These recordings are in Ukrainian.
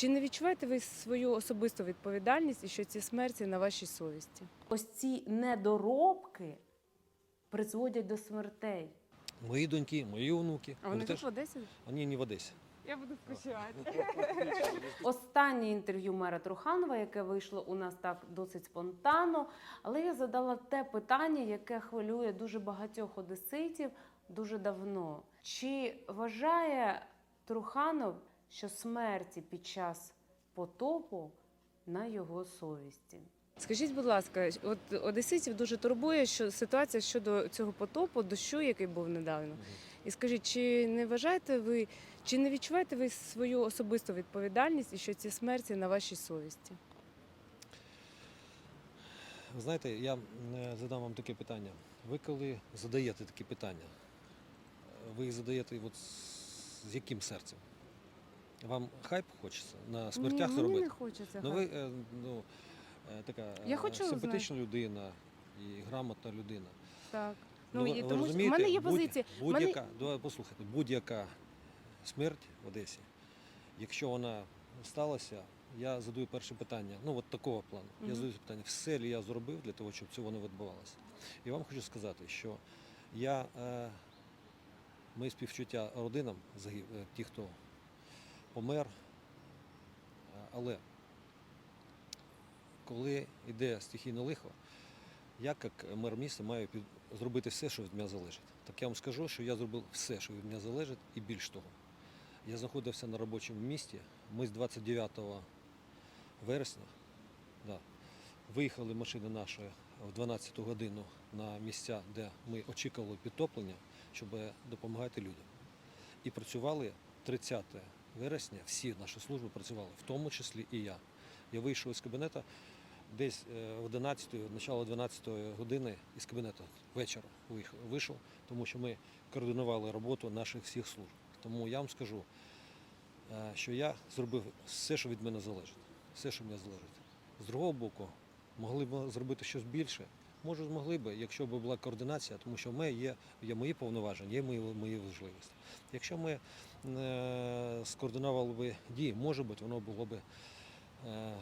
Чи не відчуваєте ви свою особисту відповідальність і що ці смерті на вашій совісті? Ось ці недоробки призводять до смертей. Мої доньки, мої онуки. А вони тут теж в Одесі? вони не в Одесі. Я буду спочивати. Останнє інтерв'ю мера Труханова, яке вийшло у нас так досить спонтанно, але я задала те питання, яке хвилює дуже багатьох одеситів дуже давно. Чи вважає Труханов, що смерті під час потопу на його совісті? Скажіть, будь ласка, от одеситів дуже турбує, що ситуація щодо цього потопу, дощу, який був недавно. І скажіть, чи не вважаєте ви, чи не відчуваєте ви свою особисту відповідальність і що ці смерті на вашій совісті? Ви знаєте, я задам вам таке питання. Ви коли задаєте такі питання, ви їх задаєте от з яким серцем? Вам хайп хочеться на смертях Ні, заробити? мені не хочеться. Ну ви е, ну, е, така Я е, хочу симпатична людина і грамотна людина. Так. Ну, Ну, ви- і ви тому що в розумієте, мене є будь- позиція. В мене- Будь-яка, давай послухайте, будь-яка смерть в Одесі, якщо вона сталася, я задаю перше питання, ну от такого плану. Мгм. Я задаю питання, все ли я зробив для того, щоб цього не відбувалося. І вам хочу сказати, що я е, мої співчуття родинам загиб, е, ті, хто помер, Е, але коли йде стихійне лихо, я, як мер міста, маю під... зробити все, що від мене залежить. Так я вам скажу, що я зробив все, що від мене залежить, і більш того. Я знаходився на робочому місці. Ми з 29 вересня да, виїхали машини наші в 12 годину на місця, де ми очікували підтоплення, щоб допомагати людям. І працювали 30 вересня, всі наші служби працювали, в тому числі і я. Я вийшов із кабінету десь е, в 11, начало 12 години із кабінету вечора вийшов, тому що ми координували роботу наших всіх служб. Тому я вам скажу, е, що я зробив все, що від мене залежить. Все, що від мене залежить. З другого боку, могли б зробити щось більше. Може, змогли б, якщо б була координація, тому що мене є, є мої повноваження, є мої, мої важливості. Якщо ми е, скоординували б дії, може бути, воно було б е,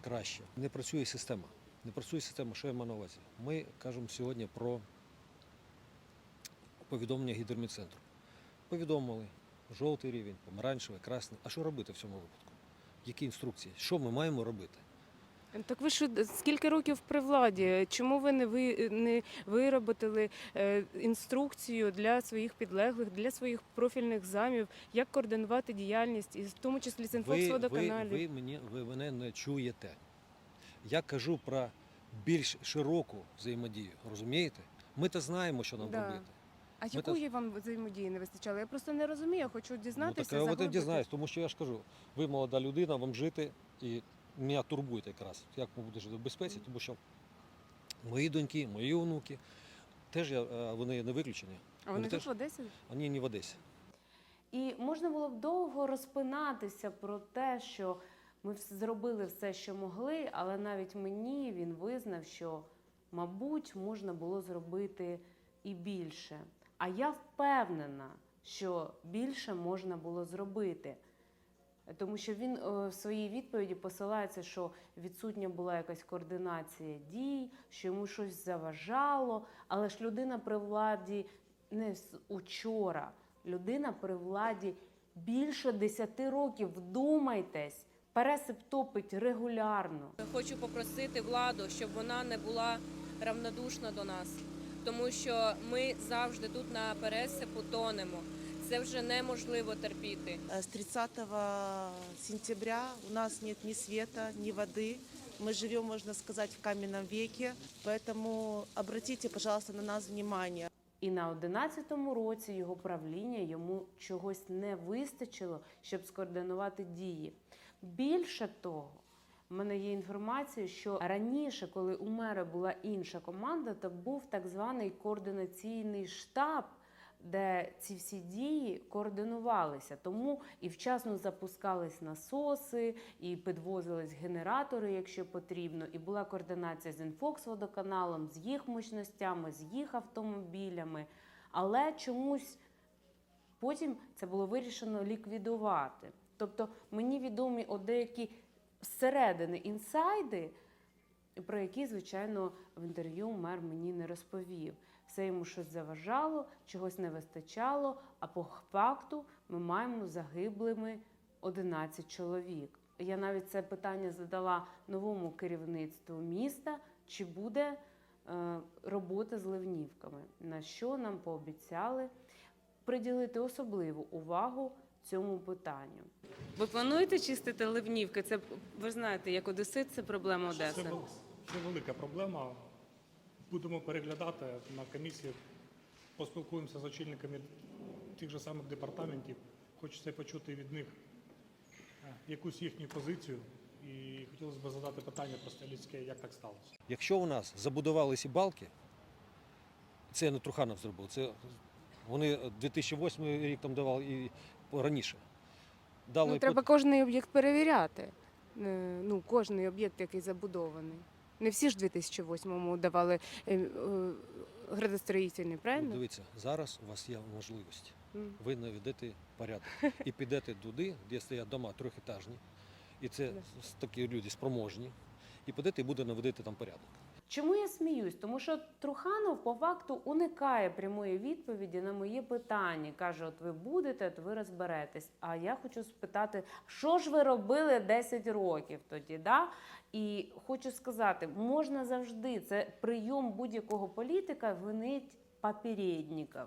краще. Не працює система. Не працює система, що я маю на увазі. Ми кажемо сьогодні про повідомлення гідромедцентру. Повідомили жовтий рівень, помаранчевий, красний. А що робити в цьому випадку? Які інструкції? Що ми маємо робити? Так ви що скільки років при владі? Чому ви не ви не виробили е, інструкцію для своїх підлеглих, для своїх профільних замів, як координувати діяльність, і в тому числі з Ви, ви, ви, мені, ви мене не чуєте. Я кажу про більш широку взаємодію. Розумієте? Ми то знаємо, що нам Да. робити. А ми якої вам взаємодії не вистачало? Я просто не розумію, я хочу Ну, дізнатися. так я дізнаюсь, тому що я ж кажу, ви молода людина, вам жити і мене турбуєте якраз, як ми будемо жити в безпеці, тому що мої доньки, мої онуки, теж я, е, вони не виключені. А вони вони теж- в Одесі? Вони не в Одесі. І можна було б довго розпинатися про те, що ми зробили все, що могли, але навіть мені він визнав, що, мабуть, можна було зробити і більше. А я впевнена, що більше можна було зробити. Тому що він е, в своїй відповіді посилається, що відсутня була якась координація дій, що йому щось заважало. Але ж людина при владі не учора, людина при владі більше 10 років. Вдумайтесь, пересип топить регулярно. Хочу попросити владу, щоб вона не була равнодушна до нас, тому що ми завжди тут на пересипу тонемо Це вже неможливо терпіти. Э, С 30 сентября у нас нет ни света, ни воды. Мы живем, можно сказать, в каменном веке. Поэтому обратите, пожалуйста, на нас внимание. І на 11-му році його правління йому чогось не вистачило, щоб скоординувати дії. Більше того, в мене є інформація, що раніше, коли у мера була інша команда, то був так званий координаційний штаб. Де ці всі дії координувалися, тому і вчасно запускались насоси, і підвозились генератори, якщо потрібно, і була координація з інфоксводоканалом, з їх мощностями, з їх автомобілями. Але чомусь потім це було вирішено ліквідувати. Тобто мені відомі от деякі зсередини інсайди, про які, звичайно, в інтерв'ю мер мені не розповів. Все йому щось заважало, чогось не вистачало, а по факту ми маємо загиблими 11 чоловік. Я навіть це питання задала новому керівництву міста, чи буде е, робота з ливнівками, на що нам пообіцяли приділити особливу увагу цьому питанню. Ви плануєте чистити ливнівки? Це ви знаєте, як одесит, це проблема Одеси. це велика проблема. Будемо переглядати на комісії, поспілкуємося з очільниками тих же самих департаментів. Хочеться почути від них е, якусь їхню позицію. І хотілося б задати питання просто людське, як так сталося. Якщо у нас забудувалися балки, це не Труханов зробив, це вони 2008 рік там давали і раніше. Дали Ну, пот- треба кожний об'єкт перевіряти. Е, Ну, кожний об'єкт, який забудований. Не всі ж 2008-му давали е, е, градостроїтельний, Ну, правильно? Дивіться, зараз у вас є можливість. Ви наведете порядок і підете туди, де стоять дома трьохетажні, і це такі люди спроможні, і підете і буде наведете там порядок. Чому я сміюсь? Тому що Труханов по факту уникає прямої відповіді на моє питання. Каже: от ви будете, от ви розберетесь. А я хочу спитати, що ж ви робили 10 років тоді? Да? І хочу сказати, можна завжди це прийом будь-якого політика винить попередників.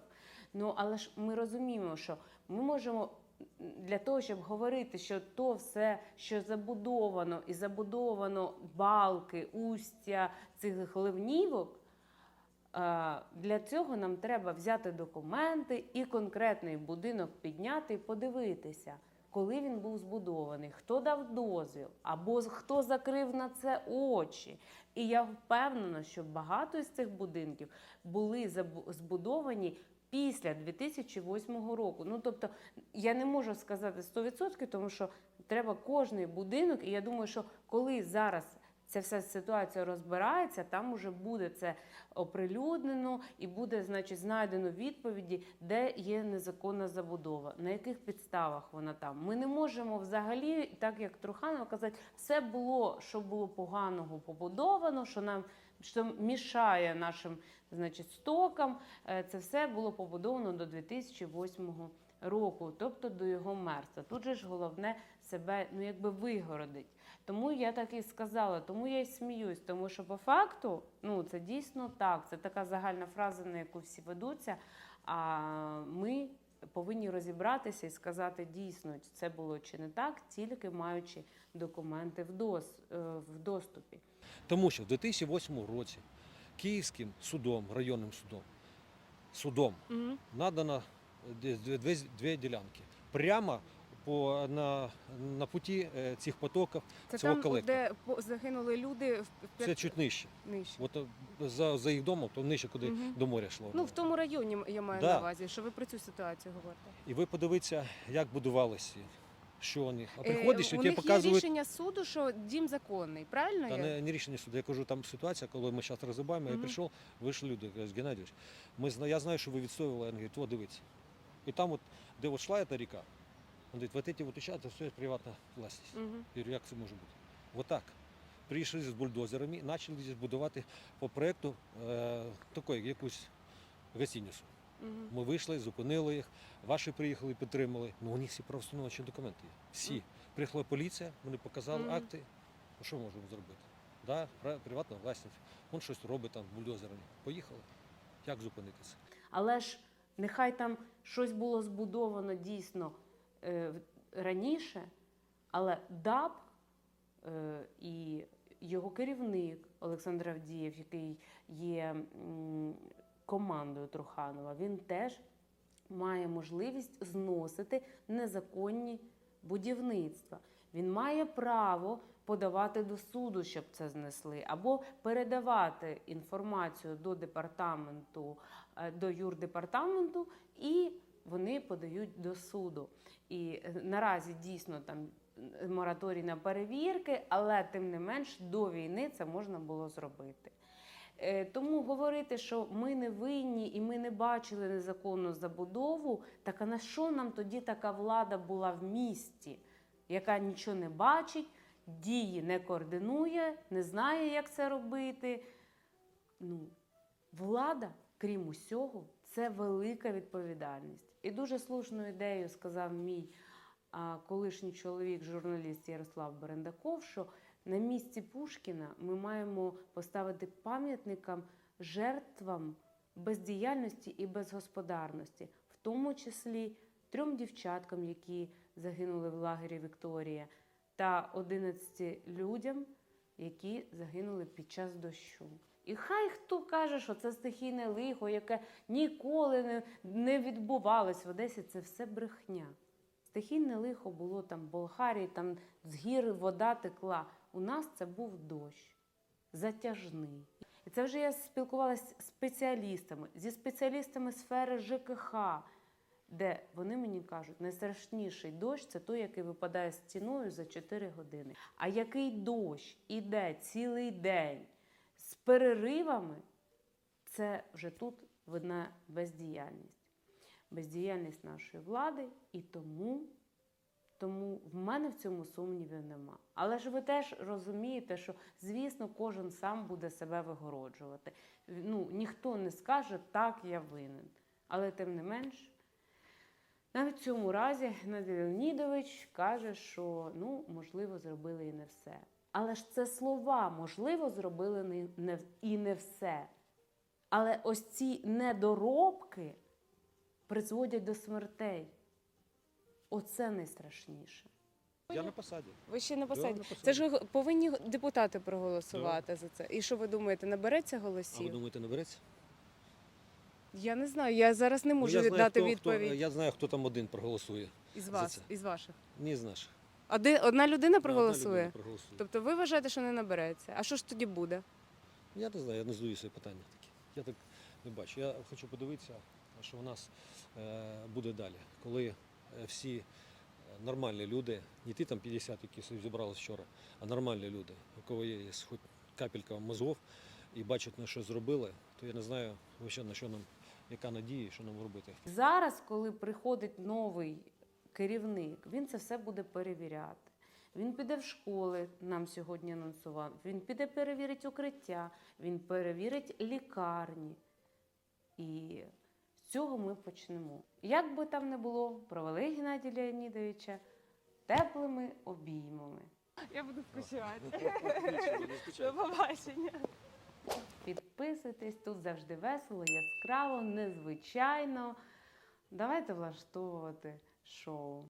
Ну але ж ми розуміємо, що ми можемо для того, щоб говорити, що то все, що забудовано, і забудовано балки, устя цих ливнівок. е, Для цього нам треба взяти документи і конкретний будинок підняти і подивитися, коли він був збудований, хто дав дозвіл, або хто закрив на це очі. І я впевнена, що багато з цих будинків були збудовані після 2008 року. Ну тобто я не можу сказати 100%, тому що треба кожний будинок, і я думаю, що коли зараз ця вся ситуація розбирається, там уже буде це оприлюднено і буде, значить, знайдено відповіді, де є незаконна забудова, на яких підставах вона там. Ми не можемо взагалі, так як Труханов казати, все було, що було поганого побудовано, що нам що мішає нашим значить, стокам. Е, Це все було побудовано до 2008 року, тобто до його мерства. Тут же ж головне себе ну якби вигородить. Тому я так і сказала, тому я й сміюсь, тому що по факту ну це дійсно так. Це така загальна фраза, на яку всі ведуться. А ми повинні розібратися і сказати дійсно, це було чи не так, тільки маючи документи в, дос, е, в доступі. Тому що в 2008 році Київським судом, районним судом, судом Мгм. надано дві, дві, дві ділянки. Прямо по, на, на путі е, цих потоків Це цього там, колектора. де загинули люди в Це чуть нижче. нижче. От е, за, за їх домом, то нижче, куди Мгм. до моря йшло. Ну, в тому районі я маю Да. на увазі, що ви про цю ситуацію говорите. І ви подивіться, як будувалися, що вони. А Е, приходиш і у них є показують. рішення суду, що дім законний, правильно? Та не, не рішення суду. Я кажу, там ситуація, коли ми зараз розбиваємо, я прийшов, вийшли люди, кажуть, Геннадійович, ми, зна- я знаю, що ви відстоювали, він говорить, о, дивіться. І там, от, де от йшла ця ріка, він говорить, вот эти вот це все приватна власність. Мгм. Я говорю, як це може бути? Вот так. Прийшли з бульдозерами, почали здесь будувати по проєкту е, такої, якусь гостиницю. Ми вийшли, зупинили їх, ваші приїхали, підтримали. Ну, у них всі правоустановчі документи є. Всі. Приїхала поліція, вони показали акти. Ну, що можемо зробити? Да, приватна власність. Він щось робить там бульдозерами. Поїхали. Як зупинитися? Але ж нехай там щось було збудовано дійсно е, раніше, але ДАБ е, і його керівник Олександр Авдієв, який є м, командою Труханова, він теж має можливість зносити незаконні будівництва. Він має право подавати до суду, щоб це знесли, або передавати інформацію до департаменту, е, до юрдепартаменту, і вони подають до суду. І е, наразі дійсно там е, мораторій на перевірки, але тим не менш до війни це можна було зробити. Е, Тому говорити, що ми не винні і ми не бачили незаконну забудову, так а на що нам тоді така влада була в місті? яка нічого не бачить, дії не координує, не знає, як це робити. Ну, влада, крім усього, це велика відповідальність. І дуже слушну ідею сказав мій колишній чоловік, журналіст Ярослав Берендаков, що на місці Пушкіна ми маємо поставити пам'ятникам жертвам бездіяльності і безгосподарності, в тому числі трьом дівчаткам, які загинули в лагері Вікторія, та 11 людям, які загинули під час дощу. І хай хто каже, що це стихійне лихо, яке ніколи не, відбувалось в Одесі, це все брехня. Стихійне лихо було там в Болгарії, там з гір вода текла. У нас це був дощ затяжний. І це вже я спілкувалася з спеціалістами, зі спеціалістами сфери ЖКХ, де вони мені кажуть, найстрашніший дощ це той, який випадає стіною за 4 години. А який дощ іде цілий день з переривами, це вже тут видна бездіяльність. Бездіяльність нашої влади, і тому, тому в мене в цьому сумнівів нема. Але ж ви теж розумієте, що, звісно, кожен сам буде себе вигороджувати. Ну, ніхто не скаже, так, я винен. Але тим не менш, навіть в цьому разі Геннадій Леонідович каже, що ну, можливо, зробили і не все. Але ж це слова, можливо, зробили не, і не все. Але ось ці недоробки призводять до смертей. Оце найстрашніше. Я на посаді. Ви ще на Да, посаді. на посаді. Це ж повинні депутати проголосувати за це. І що ви думаєте, набереться А ви голосів? думаєте, не береться? Я не знаю. Я зараз не Ну, можу я знаю, дати хто- відповідь Хто, я знаю, хто там один проголосує. із за вас, це. із ваших. Ні з наших. Один, одна людина проголосує. одна людина проголосує. Тобто ви вважаєте, що не набереться. А що ж тоді буде? Я не знаю, я не задаю своє питання такі. Я так не бачу. Я хочу подивитися, що в нас е, буде далі, коли всі е, нормальні люди, не ті там 50, які собі зібралися вчора, а нормальні люди, у кого є хоч капелька мозгов і бачать, на що зробили, то я не знаю, вообще, на що нам, яка надія, що нам робити. Зараз, коли приходить новий керівник, він це все буде перевіряти. Він піде в школи, нам сьогодні анонсував. Він піде перевірить укриття, він перевірить лікарні. І цього ми почнемо. Як би там не було, провели Геннадія Леонідовича теплими обіймами. Я буду скучати. До побачення. Підписуйтесь, тут завжди весело, яскраво, незвичайно. Давайте влаштовувати шоу.